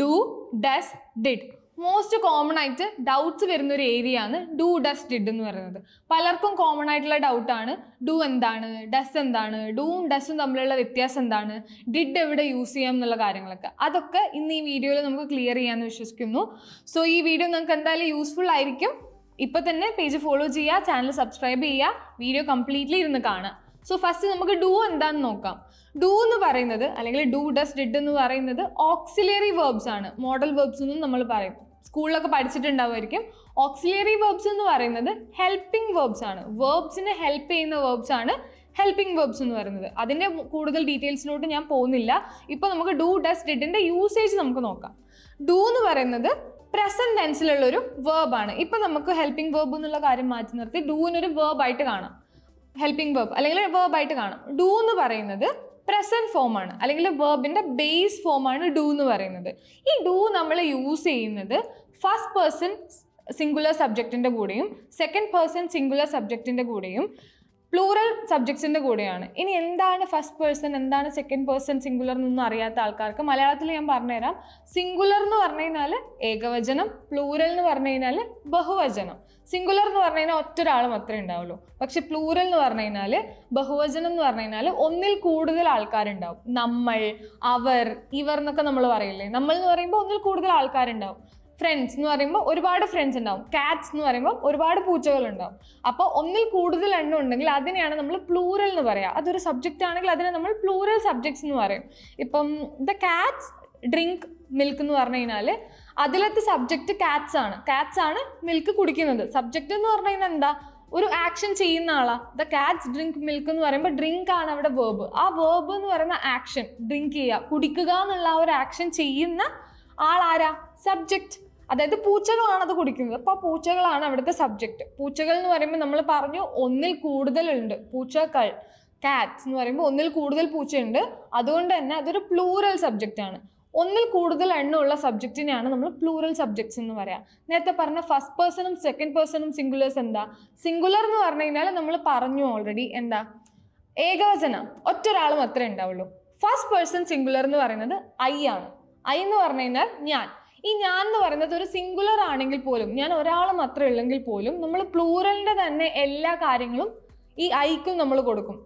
Do does did most common ആയിട്ട് doubts വരുന്ന ഒരു ഏരിയ ആണ് ഡു ഡസ് ഡിഡ് എന്ന് പറയുന്നത്. പലർക്കും കോമൺ ആയിട്ടുള്ള ഡൗട്ടാണ് ഡു എന്താണ്? ഡസ് എന്താണ്? ഡൂവും ഡസും തമ്മിലുള്ള വ്യത്യാസം എന്താണ്? ഡിഡ് എവിടെ യൂസ് ചെയ്യാം എന്നുള്ള കാര്യങ്ങളൊക്കെ. അതൊക്കെ ഇന്ന് ഈ വീഡിയോയിൽ നമുക്ക് ക്ലിയർ ചെയ്യാമെന്ന് വിശ്വസിക്കുന്നു. സോ ഈ വീഡിയോ നിങ്ങൾക്ക് എന്തായാലും യൂസ്ഫുൾ ആയിരിക്കും. ഇപ്പം തന്നെ പേജ് ഫോളോ ചെയ്യുക ചാനൽ സബ്സ്ക്രൈബ് ചെയ്യുക വീഡിയോ കംപ്ലീറ്റ്ലി ഇരുന്ന് കാണുക. സോ ഫസ്റ്റ് നമുക്ക് ഡു എന്താന്ന് നോക്കാം. ഡു എന്ന് പറയുന്നത് അല്ലെങ്കിൽ ഡു ഡസ് ഡിഡ് എന്ന് പറയുന്നത് ഓക്സിലറി വേർബ്സ് ആണ്. മോഡൽ വേർബ്സ് എന്നും നമ്മൾ പറയും. സ്കൂളിലൊക്കെ പഠിച്ചിട്ടുണ്ടാവുമായിരിക്കും. ഓക്സിലറി വേർബ്സ് എന്ന് പറയുന്നത് ഹെൽപ്പിംഗ് വേർബ്സ് ആണ്. വേർബ്സിനെ ഹെൽപ്പ് ചെയ്യുന്ന വേർബ്സ് ആണ് ഹെൽപ്പിംഗ് വേർബ്സ് എന്ന് പറയുന്നത്. അതിന്റെ കൂടുതൽ ഡീറ്റെയിൽസിലോട്ട് ഞാൻ പോകുന്നില്ല. ഇപ്പോൾ നമുക്ക് ഡു ഡസ് ഡിഡിന്റെ യൂസേജ് നമുക്ക് നോക്കാം. ഡു എന്ന് പറയുന്നത് പ്രസന്റ് ടെൻസിലുള്ള ഒരു വേർബാണ് ഇപ്പം നമുക്ക് ഹെൽപ്പിംഗ് വേർബ് എന്നുള്ള കാര്യം മാറ്റി നിർത്തി. ഡൂവിനൊരു വേർബായിട്ട് കാണാം. ഹെൽപ്പിംഗ് വേർബ് അല്ലെങ്കിൽ വേർബായിട്ട് കാണാം. ഡു എന്ന് പറയുന്നത് പ്രസന്റ് ഫോമാണ് അല്ലെങ്കിൽ വേർബിന്റെ ബേസ് ഫോമാണ് ഡു എന്ന് പറയുന്നത്. ഈ ഡു നമ്മൾ യൂസ് ചെയ്യുന്നത് ഫസ്റ്റ് പേഴ്സൺ സിംഗുലർ സബ്ജക്റ്റിന്റെ കൂടെയും സെക്കൻഡ് പേഴ്സൺ സിംഗുലർ സബ്ജക്റ്റിന്റെ കൂടെയും പ്ലൂറൽ സബ്ജക്ട്സിന്റെ കൂടെയാണ്. ഇനി എന്താണ് ഫസ്റ്റ് പേഴ്സൺ എന്താണ് സെക്കൻഡ് പേഴ്സൺ സിംഗുലർ എന്നൊന്നും അറിയാത്ത ആൾക്കാർക്ക്? മലയാളത്തിൽ ഞാൻ പറഞ്ഞുതരാം. സിംഗുലർ എന്ന് പറഞ്ഞു കഴിഞ്ഞാൽ ഏകവചനം പ്ലൂറൽ എന്ന് പറഞ്ഞു കഴിഞ്ഞാൽ ബഹുവചനം. സിംഗുലർ എന്ന് പറഞ്ഞു കഴിഞ്ഞാൽ ഒറ്റ ഒരാൾ മാത്രമേ ഉണ്ടാവുള്ളൂ. പക്ഷെ പ്ലൂറൽ എന്ന് പറഞ്ഞു കഴിഞ്ഞാൽ ബഹുവചനം എന്ന് പറഞ്ഞു കഴിഞ്ഞാൽ ഒന്നിൽ കൂടുതൽ ആൾക്കാരുണ്ടാവും. നമ്മൾ അവർ ഇവർ എന്നൊക്കെ നമ്മൾ പറയില്ലേ? നമ്മൾ എന്ന് പറയുമ്പോൾ ഒന്നിൽ കൂടുതൽ ആൾക്കാരുണ്ടാവും. ഫ്രണ്ട്സ് എന്ന് പറയുമ്പോൾ ഒരുപാട് ഫ്രണ്ട്സ് ഉണ്ടാവും. കാറ്റ്സ് എന്ന് പറയുമ്പോൾ ഒരുപാട് പൂച്ചകൾ ഉണ്ടാവും അപ്പോൾ ഒന്നിൽ കൂടുതൽ എണ്ണം ഉണ്ടെങ്കിൽ അതിനെയാണ് നമ്മൾ പ്ലൂറൽ എന്ന് പറയുക അതൊരു സബ്ജക്റ്റ് ആണെങ്കിൽ അതിനെ നമ്മൾ പ്ലൂറൽ സബ്ജക്ട്സ് എന്ന് പറയും. ഇപ്പം ദ കാറ്റ്സ് ഡ്രിങ്ക് മിൽക്ക് എന്ന് പറഞ്ഞു കഴിഞ്ഞാൽ അതിലത്തെ സബ്ജക്റ്റ് കാറ്റ്സ് ആണ്. കാറ്റ്സ് ആണ് മിൽക്ക് കുടിക്കുന്നത്. സബ്ജക്റ്റ് എന്ന് പറഞ്ഞു കഴിഞ്ഞാൽ എന്താ? ഒരു ആക്ഷൻ ചെയ്യുന്ന ആളാ. ദ കാറ്റ്സ് ഡ്രിങ്ക് മിൽക്ക് എന്ന് പറയുമ്പോൾ ഡ്രിങ്ക് ആണ് അവിടെ വേർബ് ആ വേർബ് എന്ന് പറയുന്ന ആക്ഷൻ ഡ്രിങ്ക് ചെയ്യുക കുടിക്കുക എന്നുള്ള ആ ഒരു ആക്ഷൻ ചെയ്യുന്ന ആളാരാ? സബ്ജക്റ്റ് അതായത് പൂച്ചകളാണ് അത് കുടിക്കുന്നത്. അപ്പോൾ പൂച്ചകളാണ് അവിടുത്തെ സബ്ജക്റ്റ് പൂച്ചകൾ എന്ന് പറയുമ്പോൾ നമ്മൾ പറഞ്ഞു ഒന്നിൽ കൂടുതലുണ്ട് പൂച്ചകൾ കാറ്റ്സ് എന്ന് പറയുമ്പോൾ ഒന്നിൽ കൂടുതൽ പൂച്ചയുണ്ട്. അതുകൊണ്ട് തന്നെ അതൊരു പ്ലൂറൽ സബ്ജക്റ്റ് ആണ്. ഒന്നിൽ കൂടുതൽ എണ്ണമുള്ള സബ്ജക്റ്റിനെയാണ് നമ്മൾ പ്ലൂറൽ സബ്ജക്ട്സ് എന്ന് പറയാം. നേരത്തെ പറഞ്ഞ ഫസ്റ്റ് പേഴ്സണും സെക്കൻഡ് പേഴ്സണും സിംഗുലേഴ്സ് എന്താ? സിംഗുലർ എന്ന് പറഞ്ഞു കഴിഞ്ഞാൽ നമ്മൾ പറഞ്ഞു ഓൾറെഡി എന്താ? ഏകവചനം. ഒറ്റ ഒരാൾ മാത്രമേ ഉണ്ടാവുള്ളൂ. ഫസ്റ്റ് പേഴ്സൺ സിംഗുലർ എന്ന് പറയുന്നത് ഐ ആണ്. ഐ എന്ന് പറഞ്ഞു കഴിഞ്ഞാൽ ഞാൻ. ഈ ഞാൻ എന്ന് പറയുന്നത് ഒരു സിംഗുലർ ആണെങ്കിൽ പോലും ഞാൻ ഒരാൾ മാത്രം ഉള്ളെങ്കിൽ പോലും നമ്മൾ പ്ലൂറലിന്റെ തന്നെ എല്ലാ കാര്യങ്ങളും ഈ ഐക്കും നമ്മൾ കൊടുക്കും.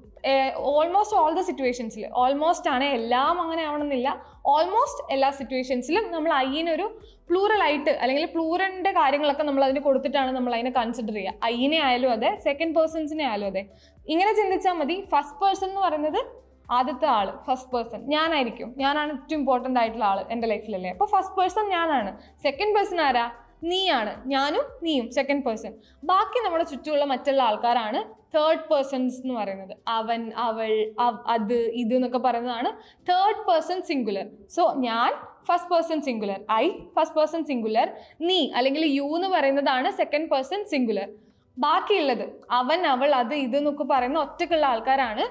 ഓൾമോസ്റ്റ് ഓൾ ദ സിറ്റുവേഷൻസിൽ ഓൾമോസ്റ്റ് ആണ് എല്ലാം അങ്ങനെ ആവണമെന്നില്ല. ഓൾമോസ്റ്റ് എല്ലാ സിറ്റുവേഷൻസിലും നമ്മൾ ഐയിനൊരു പ്ലൂറൽ ആയിട്ട് അല്ലെങ്കിൽ പ്ലൂറലിന്റെ കാര്യങ്ങളൊക്കെ നമ്മൾ അതിന് കൊടുത്തിട്ടാണ് നമ്മൾ അതിനെ കൺസിഡർ ചെയ്യുക. ഐയിനെ ആയാലും അതെ സെക്കൻഡ് പേഴ്സൺസിനെ ആയാലും അതെ. ഇങ്ങനെ ചിന്തിച്ചാൽ മതി. ഫസ്റ്റ് പേഴ്സൺ എന്ന് പറയുന്നത് ആദ്യത്തെ ആൾ ഫസ്റ്റ് പേഴ്സൺ ഞാനായിരിക്കും. ഞാനാണ് ഏറ്റവും ഇമ്പോർട്ടന്റ് ആയിട്ടുള്ള ആൾ എന്റെ ലൈഫിലല്ലേ അപ്പോൾ ഫസ്റ്റ് പേഴ്സൺ ഞാനാണ്. സെക്കൻഡ് പേഴ്സൺ ആരാ? നീയാണ്. ഞാനും നീയും സെക്കൻഡ് പേഴ്സൺ ബാക്കി നമ്മുടെ ചുറ്റുമുള്ള മറ്റുള്ള ആൾക്കാരാണ് തേർഡ് പേഴ്സൺസ് എന്ന് പറയുന്നത്. അവൻ അവൾ അത് ഇത് എന്നൊക്കെ പറയുന്നതാണ് തേർഡ് പേഴ്സൺ സിംഗുലർ സോ ഞാൻ first person singular I first person singular നീ അല്ലെങ്കിൽ യു എന്ന് പറയുന്നതാണ് സെക്കൻഡ് പേഴ്സൺ സിംഗുലർ ബാക്കിയുള്ളത് അവൻ അവൾ അത് ഇത് എന്നൊക്കെ പറയുന്ന ഒറ്റക്കുള്ള ആൾക്കാരാണ്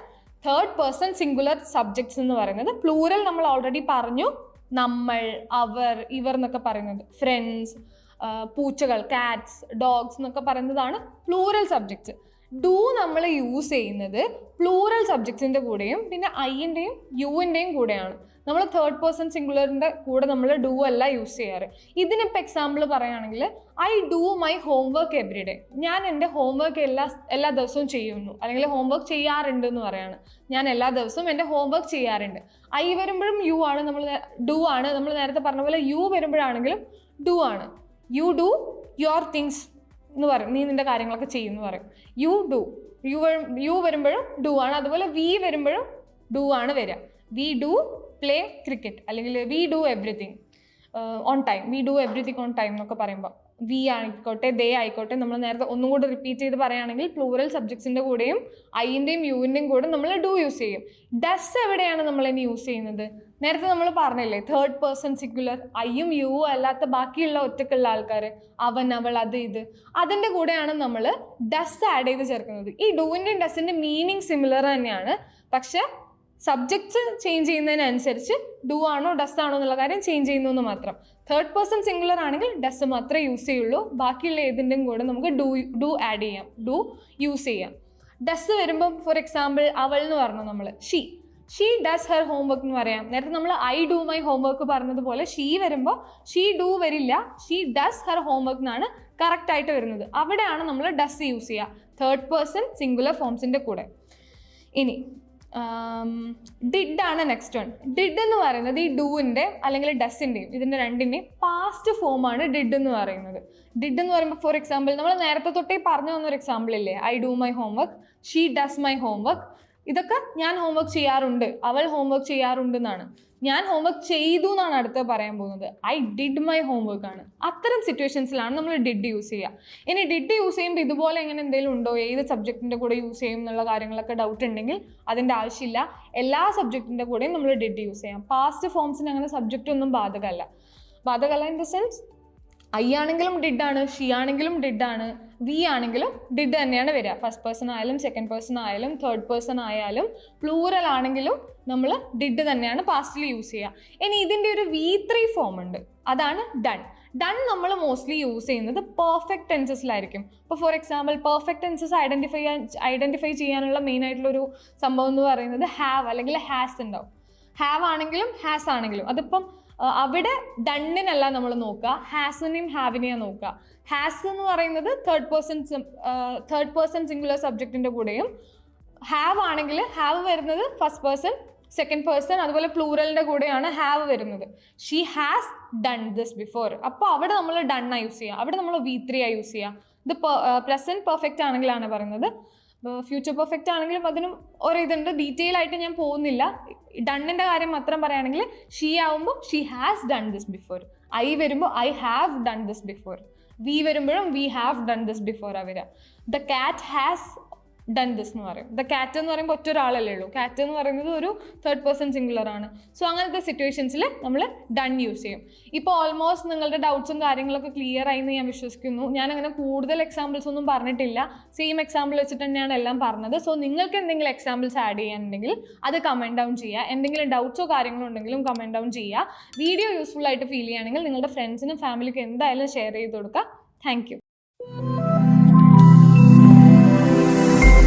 തേർഡ് പേഴ്സൺ സിംഗുലർ സബ്ജക്ട്സ് എന്ന് പറയുന്നത് പ്ലൂറൽ നമ്മൾ ഓൾറെഡി പറഞ്ഞു. നമ്മൾ അവർ ഇവർ എന്നൊക്കെ പറയുന്നത്. ഫ്രണ്ട്സ് പൂച്ചകൾ കാറ്റ്സ് ഡോഗ്സ് എന്നൊക്കെ പറയുന്നതാണ് പ്ലൂറൽ സബ്ജക്ട്സ് ഡു നമ്മൾ യൂസ് ചെയ്യുന്നത് പ്ലൂറൽ സബ്ജക്ട്സിന്റെ കൂടെയും പിന്നെ ഐന്റെയും യുവിന്റെയും കൂടെയാണ്. നമ്മൾ തേർഡ് പേഴ്സൺ സിംഗുലറിന്റെ കൂടെ നമ്മൾ ഡു അല്ല യൂസ് ചെയ്യാറ്. ഇതിനിപ്പോൾ എക്സാമ്പിൾ പറയുകയാണെങ്കിൽ I do my homework every day ഞാൻ എന്റെ ഹോംവർക്ക് എല്ലാ എല്ലാ ദിവസവും ചെയ്യുന്നു. അല്ലെങ്കിൽ ഹോംവർക്ക് ചെയ്യാറുണ്ട് എന്ന് പറയാണ്. ഞാൻ എല്ലാ ദിവസവും എന്റെ ഹോംവർക്ക് ചെയ്യാറുണ്ട്. ഐ വരുമ്പോഴും യു ആണ് നമ്മൾ ഡു ആണ്. നമ്മൾ നേരത്തെ പറഞ്ഞ പോലെ യു വരുമ്പോഴാണെങ്കിലും ഡു ആണ്. യു ഡു യുവർ തിങ്സ് എന്ന് പറയും. നീ നിന്റെ കാര്യങ്ങളൊക്കെ ചെയ്യും എന്ന് പറയും യു ഡു യു യു വരുമ്പോഴും ഡു ആണ്. അതുപോലെ വി വരുമ്പോഴും ഡു ആണ് വരിക. വി ഡു പ്ലേ ക്രിക്കറ്റ് അല്ലെങ്കിൽ we do everything on time we do everything on time എന്നൊക്കെ പറയുമ്പോൾ വി ആയിക്കോട്ടെ ദേ ആയിക്കോട്ടെ നമ്മൾ നേരത്തെ ഒന്നും കൂടെ റിപ്പീറ്റ് ചെയ്ത് പറയുകയാണെങ്കിൽ പ്ലൂറൽ സബ്ജക്ട്സിന്റെ കൂടെയും ഐന്റെയും യുവിന്റെയും കൂടെ നമ്മൾ ഡു യൂസ് ചെയ്യും. ഡസ് എവിടെയാണ് നമ്മൾ ഇനി യൂസ് ചെയ്യുന്നത്? നേരത്തെ നമ്മൾ പറഞ്ഞില്ലേ തേർഡ് പേഴ്സൺ സിക്കുലർ ഐയും യുവും അല്ലാത്ത ബാക്കിയുള്ള ഒറ്റക്കുള്ള ആൾക്കാർ അവൻ അവൾ അത് ഇത്. അതിന്റെ കൂടെയാണ് നമ്മൾ ഡസ് ആഡ് ചെയ്ത് ചേർക്കുന്നത്. ഈ ഡൂവിന്റെയും ഡസിന്റെ മീനിങ് സിമിലർ തന്നെയാണ്. പക്ഷെ സബ്ജക്ട്സ് ചേഞ്ച് ചെയ്യുന്നതിനനുസരിച്ച് ഡു ആണോ ഡസ് ആണോ എന്നുള്ള കാര്യം ചേഞ്ച് ചെയ്യുന്നു എന്ന് മാത്രം. തേർഡ് പേഴ്സൺ സിംഗുലർ ആണെങ്കിൽ ഡസ് മാത്രമേ യൂസ് ചെയ്യുള്ളൂ. ബാക്കിയുള്ള ഏതിന്റെയും കൂടെ നമുക്ക് ഡു ഡു ആഡ് ചെയ്യാം. ഡു യൂസ് ചെയ്യാം. ഡസ് വരുമ്പം ഫോർ എക്സാമ്പിൾ അവൾ എന്ന് പറഞ്ഞു നമ്മൾ. She she does her homework എന്ന് പറയാം. നേരത്തെ നമ്മൾ ഐ ഡു മൈ ഹോംവർക്ക് പറഞ്ഞതുപോലെ ഷീ വരുമ്പോൾ ഷീ ഡു വരില്ല. ഷീ ഡസ് ഹെർ ഹോംവർക്ക് എന്നാണ് കറക്റ്റ് ആയിട്ട് വരുന്നത്. അവിടെയാണ് നമ്മൾ ഡസ് യൂസ് ചെയ്യുക. തേർഡ് പേഴ്സൺ സിംഗുലർ ഫോംസിന്റെ കൂടെ. ഇനി ഡിഡ് ആണ് നെക്സ്റ്റ് വൺ ഡിഡ് എന്ന് പറയുന്നത് ഈ ഡൂവിന്റെ അല്ലെങ്കിൽ ഡസിന്റെയും ഇതിന്റെ രണ്ടിന്റെയും പാസ്റ്റ് ഫോമാണ് ഡിഡ് എന്ന് പറയുന്നത്. ഡിഡ് എന്ന് പറയുമ്പോൾ ഫോർ എക്സാമ്പിൾ നമ്മൾ നേരത്തെ തൊട്ടേ പറഞ്ഞു വന്നൊരു എക്സാമ്പിൾ ഇല്ലേ? I do my homework she does my homework ഇതൊക്കെ ഞാൻ ഹോംവർക്ക് ചെയ്യാറുണ്ട്. അവൾ ഹോംവർക്ക് ചെയ്യാറുണ്ട് എന്നാണ് ഞാൻ ഹോംവർക്ക് ചെയ്തു എന്നാണ് അടുത്ത് പറയാൻ പോകുന്നത്. ഐ ഡിഡ് മൈ ഹോംവർക്ക് ആണ്. അത്തരം സിറ്റുവേഷൻസിലാണ് നമ്മൾ ഡിഡ് യൂസ് ചെയ്യുക. ഇനി ഡിഡ് യൂസ് ചെയ്യുമ്പോൾ ഇതുപോലെ എങ്ങനെ എന്തെങ്കിലും ഉണ്ടോ? ഏത് സബ്ജക്റ്റിന്റെ കൂടെ യൂസ് ചെയ്യും എന്നുള്ള കാര്യങ്ങളൊക്കെ ഡൗട്ട് ഉണ്ടെങ്കിൽ അതിന്റെ ആവശ്യമില്ല. എല്ലാ സബ്ജക്റ്റിന്റെ കൂടെയും നമ്മൾ ഡിഡ് യൂസ് ചെയ്യാം. പാസ്റ്റ് ഫോംസിന് അങ്ങനെ സബ്ജക്റ്റ് ഒന്നും ബാധകമല്ല. ബാധകമല്ല ഇൻ ദ സെൻസ് ഐ ആണെങ്കിലും ഡിഡ് ആണ് ഷീ ആണെങ്കിലും ഡിഡ് ആണ് വി ആണെങ്കിലും ഡിഡ് തന്നെയാണ് വരിക. ഫസ്റ്റ് പേഴ്സൺ ആയാലും സെക്കൻഡ് പേഴ്സൺ ആയാലും തേർഡ് പേഴ്സൺ ആയാലും പ്ലൂറൽ ആണെങ്കിലും നമ്മൾ ഡിഡ് തന്നെയാണ് പാസ്റ്റിൽ യൂസ് ചെയ്യുക. ഇനി ഇതിന്റെ ഒരു വി ത്രീ ഫോം ഉണ്ട്. അതാണ് ഡൺ ഡൺ നമ്മൾ മോസ്റ്റ്ലി യൂസ് ചെയ്യുന്നത് പെർഫെക്റ്റ് ടെൻസസിലായിരിക്കും ഇപ്പോൾ for example perfect tenses identify identify ചെയ്യാനുള്ള മെയിൻ ആയിട്ടുള്ളൊരു സംഭവം എന്ന് പറയുന്നത് ഹാവ് അല്ലെങ്കിൽ ഹാസ് ഉണ്ടാവും. ഹാവ് ആണെങ്കിലും ഹാസ് ആണെങ്കിലും. അതിപ്പം അവിടെ ഡണ്ണിനല്ല നമ്മൾ നോക്കുക. ഹാസിനെയും ഹാവിനെയും നോക്കുക. ഹാസ് എന്ന് പറയുന്നത് third person third person singular സബ്ജക്റ്റിന്റെ കൂടെയും ഹാവ് ആണെങ്കിൽ ഹാവ് വരുന്നത് ഫസ്റ്റ് പേഴ്സൺ സെക്കൻഡ് പേഴ്സൺ അതുപോലെ പ്ലൂറലിന്റെ കൂടെയാണ് ഹാവ് വരുന്നത്. She has done this before അപ്പോൾ അവിടെ നമ്മൾ ആ യൂസ് ചെയ്യുക. അവിടെ നമ്മൾ വി ത്രീ ആ യൂസ് ചെയ്യുക. ഇത് പ്രസന്റ് പെർഫെക്റ്റ് ആണെങ്കിലാണ് പറയുന്നത്. ഫ്യൂച്ചർ പെർഫെക്റ്റ് ആണെങ്കിലും അതിനും ഒരു ഇതുണ്ട് ഡീറ്റെയിൽ ആയിട്ട് ഞാൻ പോകുന്നില്ല. ഡണ്ണിന്റെ കാര്യം മാത്രം പറയുകയാണെങ്കിൽ ഷീ ആവുമ്പോൾ she has done this before I വരുമ്പോൾ I have done this before we വരുമ്പോഴും we have done this before ആ വരിക. ദ കാറ്റ് ഹാസ് ഡൺ എന്ന് പറയും. ദ കാറ്റ് എന്ന് പറയുമ്പോൾ ഒറ്റ ഒരാളല്ലേ ഉള്ളൂ. കാറ്റ് എന്ന് പറയുന്നത് ഒരു തേർഡ് പേഴ്സൺ സിംഗുലർ ആണ്. സോ അങ്ങനത്തെ സിറ്റുവേഷൻസിൽ നമ്മൾ ഡൺ യൂസ് ചെയ്യും. ഇപ്പോൾ ഓൾമോസ്റ്റ് നിങ്ങളുടെ ഡൗട്ട്സും കാര്യങ്ങളൊക്കെ ക്ലിയർ ആയി എന്ന് ഞാൻ വിശ്വസിക്കുന്നു. ഞാൻ അങ്ങനെ കൂടുതൽ എക്സാമ്പിൾസ് ഒന്നും പറഞ്ഞിട്ടില്ല. സെയിം എക്സാമ്പിൾ വെച്ചിട്ട് തന്നെയാണ് എല്ലാം പറഞ്ഞത്. സോ നിങ്ങൾക്ക് എന്തെങ്കിലും എക്സാമ്പിൾസ് ആഡ് ചെയ്യാനുണ്ടെങ്കിൽ അത് കമന്റ് ഡൗൺ ചെയ്യുക. എന്തെങ്കിലും ഡൗട്ട്സോ കാര്യങ്ങളോ ഉണ്ടെങ്കിലും കമന്റ് ഡൗൺ ചെയ്യുക. വീഡിയോ യൂസ്ഫുൾ ആയിട്ട് ഫീൽ ചെയ്യുകയാണെങ്കിൽ നിങ്ങളുടെ ഫ്രണ്ട്സിനും ഫാമിലിക്കും എന്തായാലും ഷെയർ ചെയ്ത് കൊടുക്കുക. Thank you